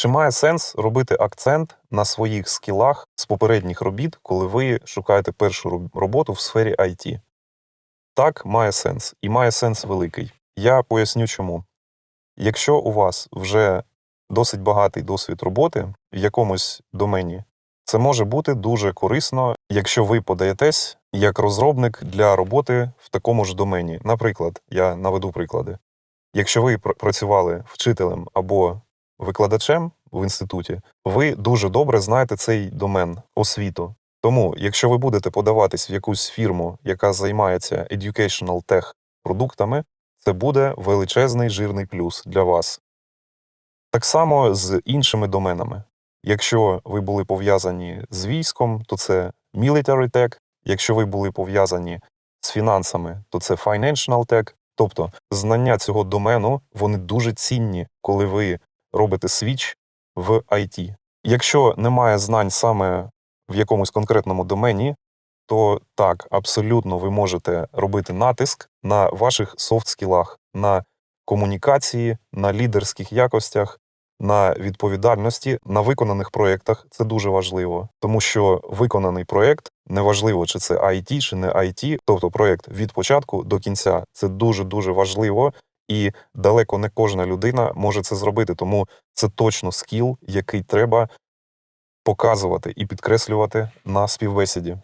Чи має сенс робити акцент на своїх скілах з попередніх робіт, коли ви шукаєте першу роботу в сфері IT? Так, має сенс, і має сенс великий. Я поясню чому. Якщо у вас вже досить багатий досвід роботи в якомусь домені, це може бути дуже корисно, якщо ви подаєтесь як розробник для роботи в такому ж домені. Наприклад, я наведу приклади. Якщо ви працювали вчителем або викладачем в інституті, ви дуже добре знаєте цей домен освіту. Тому, якщо ви будете подаватись в якусь фірму, яка займається educational tech продуктами, це буде величезний жирний плюс для вас. Так само з іншими доменами. Якщо ви були пов'язані з військом, то це military tech. Якщо ви були пов'язані з фінансами, то це financial tech. Тобто знання цього домену вони дуже цінні, коли ви робите свіч в IT. Якщо немає знань саме в якомусь конкретному домені, то так, абсолютно ви можете робити натиск на ваших софт-скілах, на комунікації, на лідерських якостях, на відповідальності, на виконаних проєктах. Це дуже важливо, тому що виконаний проєкт, неважливо, чи це IT, чи не IT, тобто проєкт від початку до кінця, це дуже дуже важливо. І далеко не кожна людина може це зробити, тому це точно скіл, який треба показувати і підкреслювати на співбесіді.